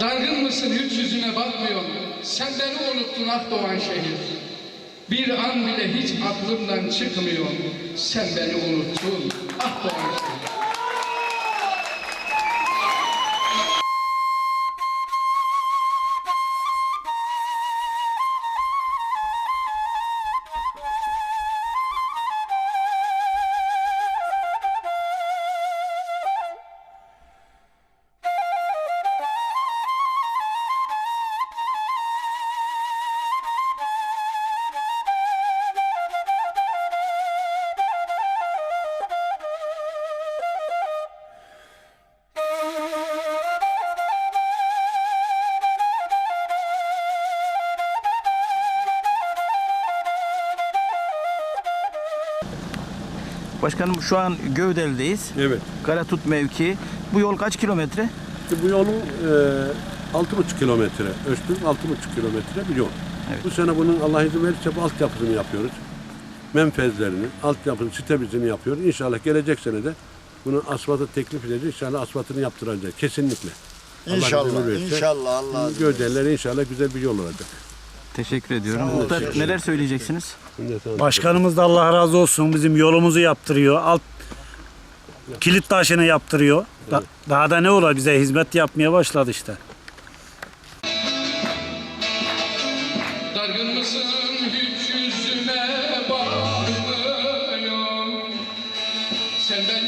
Dargın mısın hiç yüzüne bakmıyor. Sen beni unuttun ah doğan şehir. Bir an bile hiç aklımdan çıkmıyor. Sen beni unuttun ah doğan şehir. Başkanım şu an Gövdeli'deyiz. Evet. Karatut mevki. Bu yol kaç kilometre? İşte bu yolun e, 6,5 kilometre, ölçtüm 6,5 kilometre bir yol. Evet. Bu sene bunun Allah izin verirse bu altyapısını yapıyoruz. Menfezlerini, altyapını, sitemizini yapıyoruz. İnşallah gelecek sene de bunu asfalta teklif edeceğiz. İnşallah asfaltını yaptıracağız. Kesinlikle. Allah İnşallah, verirse inşallah Allah izin Gövdeler inşallah güzel bir yol olacak. Teşekkür ediyorum. Muhtar neler söyleyeceksiniz? Başkanımız da Allah razı olsun bizim yolumuzu yaptırıyor. Alt kilit taşını yaptırıyor. Da, daha da ne ola bize hizmet yapmaya başladı işte. Sen ben